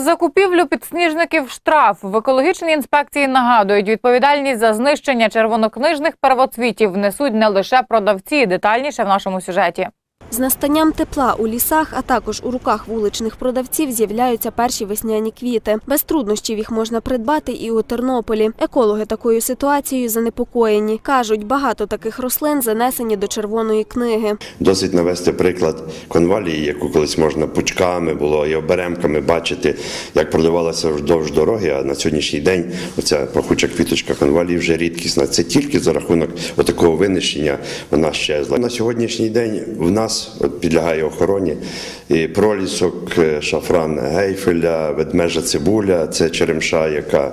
За купівлю підсніжників штраф в екологічній інспекції нагадують, відповідальність за знищення червонокнижних первоцвітів несуть не лише продавці. Детальніше в нашому сюжеті. З настанням тепла у лісах, а також у руках вуличних продавців з'являються перші весняні квіти. Без труднощів їх можна придбати і у Тернополі. Екологи такою ситуацією занепокоєні. Кажуть, багато таких рослин занесені до червоної книги. Досить навести приклад конвалії, яку колись можна пучками було і оберемками бачити, як продавалася вздовж дороги. А на сьогоднішній день оця пахуча квіточка конвалії вже рідкісна. Це тільки за рахунок отакого винищення вона щезла. На сьогоднішній день в нас от підлягає охороні і пролісок, е, шафран гейфеля, ведмежа цибуля, це черемша, яка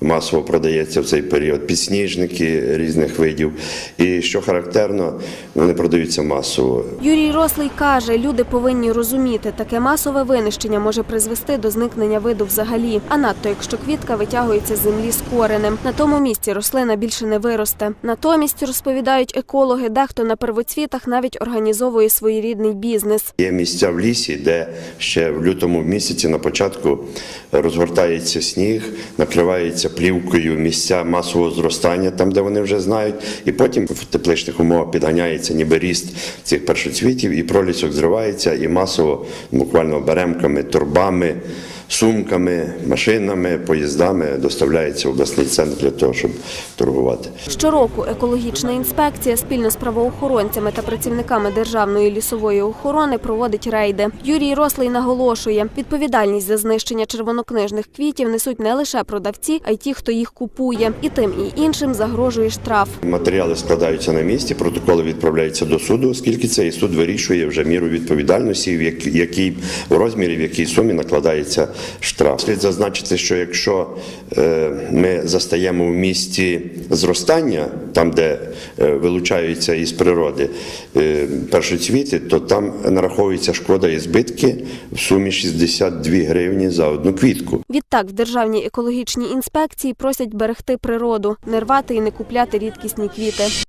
масово продається в цей період, підсніжники різних видів. І що характерно, вони продаються масово. Юрій Рослий каже, люди повинні розуміти, таке масове винищення може призвести до зникнення виду взагалі, а надто якщо квітка витягується з землі з коренем. На тому місці рослина більше не виросте. Натомість розповідають екологи, дехто на первоцвітах навіть організовує своєрідний бізнес. Є місця в лісі, де ще в лютому місяці на початку розгортається сніг, накривається плівкою місця масового зростання, там де вони вже знають, і потім в тепличних умовах підганяється ніби ріст цих першоцвітів, і пролісок зривається, і масово, буквально беремками, торбами. Сумками, машинами, поїздами доставляється в обласний центр для того, щоб торгувати. Щороку екологічна інспекція спільно з правоохоронцями та працівниками державної лісової охорони проводить рейди. Юрій Рослий наголошує, відповідальність за знищення червонокнижних квітів несуть не лише продавці, а й ті, хто їх купує. І тим і іншим загрожує штраф. Матеріали складаються на місці, протоколи відправляються до суду, оскільки цей суд вирішує вже міру відповідальності, в якій в розмірі, в якій сумі накладається штраф. Слід зазначити, що якщо е, ми застаємо в місці зростання, там де е, вилучаються із природи е, першоцвіти, то там нараховується шкода і збитки в сумі 62 гривні за одну квітку. Відтак в державній екологічній інспекції просять берегти природу, не рвати і не купляти рідкісні квіти.